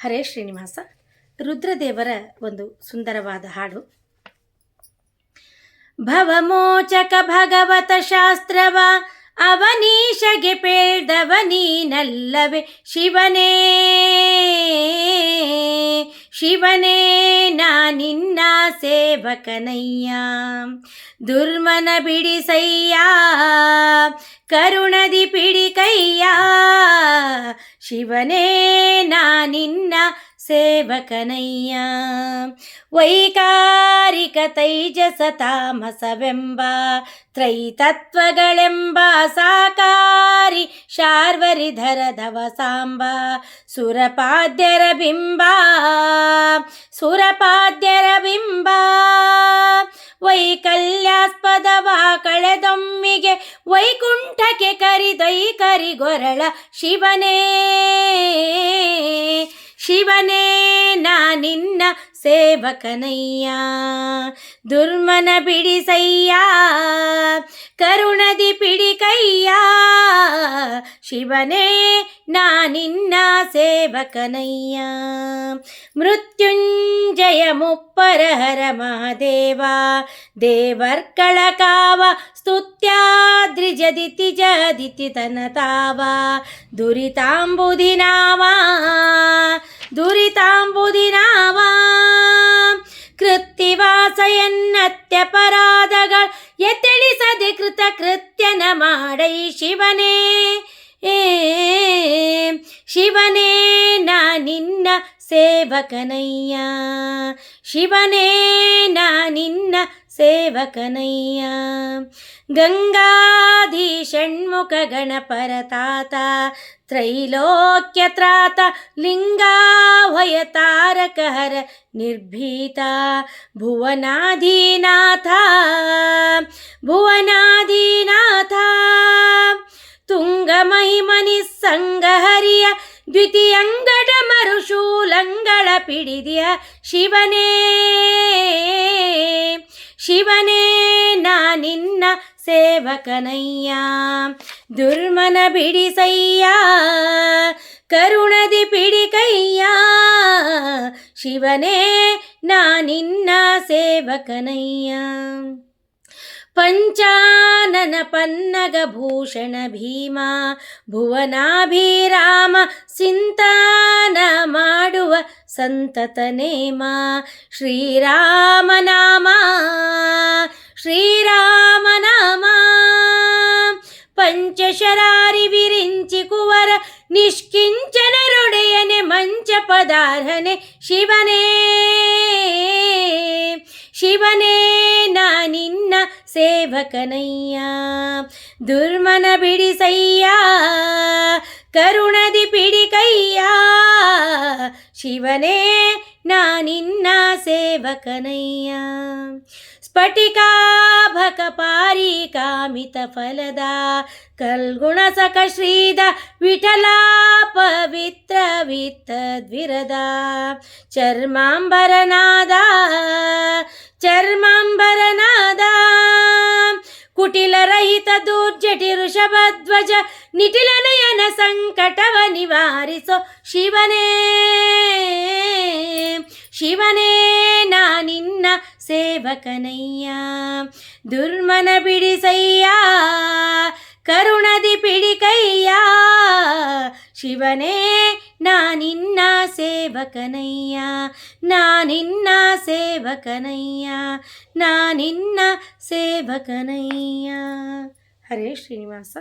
ಹರೇ ಶ್ರೀನಿವಾಸ. ರುದ್ರದೇವರ ಒಂದು ಸುಂದರವಾದ ಹಾಡು. ಭವಮೋಚಕ ಭಗವತ ಶಾಸ್ತ್ರವ, ಅವನೀಶಗೆ ಪೇಳ್ದವ ನೀನಲ್ಲವೇ ಶಿವನೇ. ಶಿವನೇ, ನಾ ನಿನ್ನ ಸೇವಕನಯ್ಯ. ದುರ್ಮನ ಬಿಡಿಸಯ್ಯ, ಕರುಣದಿ ಪಿಡಿಕಯ್ಯ ಶಿವನೇ ನಾ ನಿನ್ನ ಸೇವಕನಯ್ಯ ವೈಕಾರಿಕ ತೈಜಸ ತಾಮಸವೆಂಬ ತ್ರೈತತ್ವಗಳೆಂಬ ಸಾಕಾರಿ ಶಾರ್ವರಿಧರದವ ಸಾಂಬ ಸುರಪಾದ್ಯರ ಬಿಂಬ ಸುರಪಾದ್ಯರ ಬಿಂಬ ವೈಕಲ್ಯಾಸ್ಪದವ ಕಳೆದೊಮ್ಮಿಗೆ ವೈಕುಂಠಕ್ಕೆ ಕರಿದೈ ಕರಿಗೊರಳ ಶಿವನೇ ಶಿವನೇ ನಾ ನಿನ್ನ ಸೇವಕನಯ್ಯ ದುರ್ಮನ ಬಿಡಿಸಯ್ಯ ಕರುಣದಿ ಪಿಡಿಕಯ್ಯ ಶಿವನೇ, ನಾ ನಿನ್ನ ಸೇವಕನಯ್ಯ. ಮೃತ್ಯುಂಜಯ ಮುಪ್ಪರಹರ ಮಹಾದೇವ, ದೇವರ್ಕಳ ಕಾವ ಸ್ತುತ್ಯಾದ್ರಿಜದಿತಿ ಜದಿತಿ ತನತಾವ ದುರಿತಾಂಬುದಿ ನಾವ ಕೃತ್ತಿವಾಸಯನ್ನತ್ಯಪರಾಧಗಳ ಎತ್ತಳಿಸದೆ ಕೃತ ಕೃತ್ಯನ ಮಾಡೈ ಶಿವನೇ. ಶಿವನೇ, ನಾ ನಿನ್ನ ಸೇವಕನಯ್ಯ. ಶಿವನೇ, ನಾ ನಿನ್ನ ಸೇವಕನಯ್ಯ. ಗಂಗಾಧಿ ಷಣ್ಮುಖ ಗಣಪರ ತಾತ ತ್ರೈಲೋಕ್ಯ ತ್ರಾತ, ಲಿಂಗಾವಯ ತಾರಕಹರ ನಿರ್ಭೀತ. ಭುವನಾಧೀನಾಥ ಭುವನಾಧೀನಾಥ ತುಂಗ ಮಹಿಮನಿ ಸಂಗಹರಿಯ ದ್ವಿತೀಯಂಗಡ ಮರುಶೂಲಂಗಳ ಪಿಡಿದಿಯ ಶಿವನೇ ಶಿವನೇ, ನಾ ನಿನ್ನ ಸೇವಕನಯ್ಯ. ದುರ್ಮನ ಬಿಡಿಸಯ್ಯ, ಕರುಣದಿ ಪಿಡಿಕಯ್ಯ. ಶಿವನೇ, ನಾ ನಿನ್ನ ಸೇವಕನಯ್ಯ. कानन पन्नगभूषण भीमा भुवनाभिराम सिन्तान सन्ततने मा श्रीरामनाम श्रीरामनाम पञ्चशरारि विरिञ्चि कुवर निष्किञ्चनरुडयने मञ्चपदारहने शिवने ಶಿವನೇ, ನಾ ನಿನ್ನ ಸೇವಕನಯ್ಯ. ದುರ್ಮನ ಬಿಡಿಸಯ್ಯ, ಕರುಣದಿ ಪಿಡಿಕಯ್ಯ. ಶಿವನೇ, ನಾ ನಿನ್ನ ಸೇವಕನಯ್ಯ. ಸ್ಫಟಿಕಾಭಕ ಪಾರಿ ಕಾಮಿತ ಫಲದ, ಕಲ್ಗುಣ ಸಕ ಶ್ರೀದ, ವಿಠಲ ಪವಿತ್ರ ವಿತ್ತದ್ವಿರದ ಚರ್ಮಾಂಬರನಾದ ಚರ್ಮಾಂಬರನಾದ. ಕುಟಿಲರಹಿತ ದುರ್ಜಟಿ ಋಷಭಧ್ವಜ ನಿಟಿಲ ನಯನ ಸಂಕಟವ ನಿವಾರಿಸೋ ಶಿವನೇ. ಶಿವನೇ, ನಾ ನಿನ್ನ ಸೇವಕನಯ್ಯ. ದುರ್ಮನ ಬಿಡಿಸಯ್ಯ, ಕರುಣದಿ ಪಿಡಿಕಯ್ಯ. ಶಿವನೇ ನಾ ನಿನ್ನ ಸೇವಕನಯ್ಯ ನಾನಿನ್ನ ಸೇವಕನಯ್ಯ ನಾನಿನ್ನ ಸೇವಕನಯ್ಯ. ಹರೇ ಶ್ರೀನಿವಾಸ.